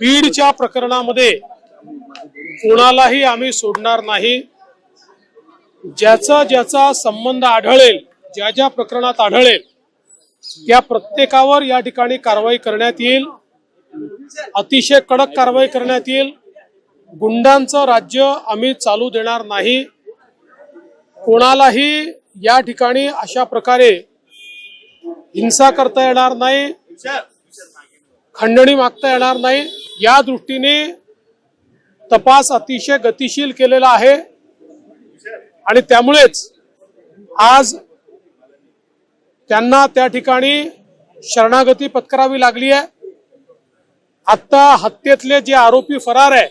बीडच्या प्रकरणामध्ये कोणालाही आम्ही सोडणार नाही. ज्याचा ज्याचा संबंध आढळेल ज्या ज्या प्रकरणात आढळेल त्या प्रत्येकावर या ठिकाणी कारवाई करण्यात येईल. अतिशय कडक कारवाई करण्यात येईल. गुंडांचं राज्य आम्ही चालू देणार नाही. कोणालाही या ठिकाणी अशा प्रकारे हिंसा करता येणार नाही. खंडणी मागता येणार नाही. या दृष्टीने तपास अतिशय गतिशील केलेला आहे. आणि त्यामुळेच आज त्यांना त्या ठिकाणी शरणागती पत्करावी लागली आहे. आत्ता हत्येतले जे आरोपी फरार आहे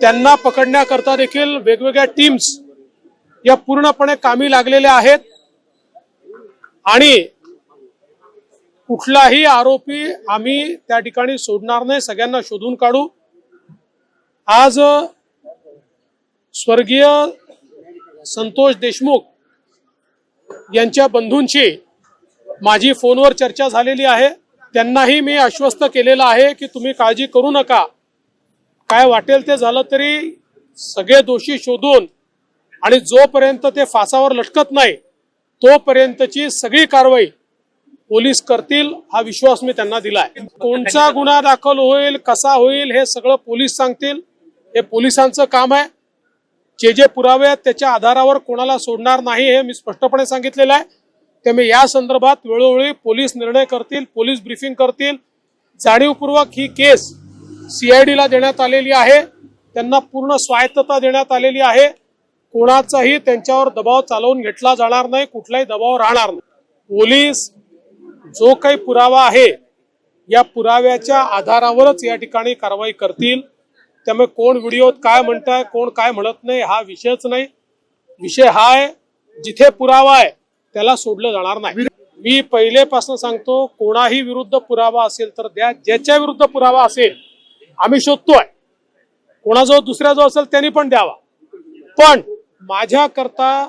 त्यांना पकडण्याकरता देखील वेगवेगळ्या टीम्स या पूर्णपणे कामी लागलेल्या आहेत. आणि कुठलाही आरोपी आम्ही त्या ठिकाणी सोडणार नाही सगळ्यांना शोधून काढू. आज स्वर्गीय संतोष देशमुख यांच्या बंधूंची माझी फोनवर चर्चा झालेली आहे. त्यांनाही मी आश्वस्त केलेलं आहे की तुम्ही काळजी करू नका. काय वाटेल ते झालं तरी सगळे दोषी शोधून आणि जोपर्यंत ते फासावर लटकत नाही तोपर्यंतची सगळी कारवाई पोलीस करतील हा विश्वास मी त्यांना दिलाय. कोणचा गुन्हा दाखल होईल कसा होईल हे सगळं पोलीस सांगतील. हे पोलिसांचं काम आहे. जे जे पुरावे आहेत त्याच्या आधारावर कोणाला सोडणार नाही हे मी स्पष्टपणे सांगितलेलं आहे. त्यामुळे या संदर्भात वेळोवेळी पोलीस निर्णय करतील पोलीस ब्रीफिंग करतील. जाणीवपूर्वक ही केस सीआयडीला देण्यात आलेली आहे. त्यांना पूर्ण स्वायत्तता देण्यात आलेली आहे. कोणाचाही त्यांच्यावर दबाव चालवून घेतला जाणार नाही कुठलाही दबाव राहणार नाही. पोलीस जो काही पुरावा आहे या पुराव्याच्या आधारावरच या ठिकाणी कारवाई करतील. त्यामुळे कोण व्हिडिओत काय म्हणताय कोण काय म्हणत नाही हा विषयच नाही. विषय हा आहे जिथे पुरावा आहे त्याला सोडलं जाणार नाही. मी पहिलेपासून सांगतो कोणाही विरुद्ध पुरावा असेल तर द्या ज्याच्या विरुद्ध पुरावा असेल आम्ही शोधतोय. कोणाजवळ दुसऱ्याजवळ असेल त्यांनी पण द्यावा. पण माझ्याकरता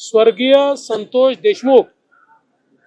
स्वर्गीय संतोष देशमुख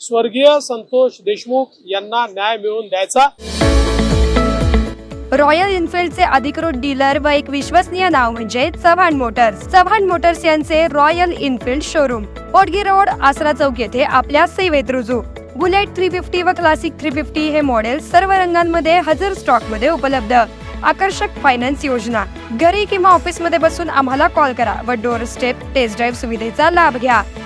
स्वर्गीय संतोष देशमुख यांना न्याय मिळवून द्यायचा. रॉयल इनफिल्डचे अधिकृत डीलर व एक विश्वसनीय नाव म्हणजे चव्हाण मोटर्स. चव्हाण मोटर्स यांचे Royal Enfield showroom. Potgi road Aasra चौक येथे आपल्या सेवेत रुजू. बुलेट थ्री फिफ्टी व क्लासिक थ्री फिफ्टी हे मॉडेल सर्व रंगांमध्ये हजर स्टॉकमध्ये उपलब्ध. आकर्षक फायनान्स योजना. घरी किंवा ऑफिसमध्ये बसून आम्हाला कॉल करा व डोर स्टेप टेस्ट ड्राईव्ह सुविधेचा लाभ घ्या.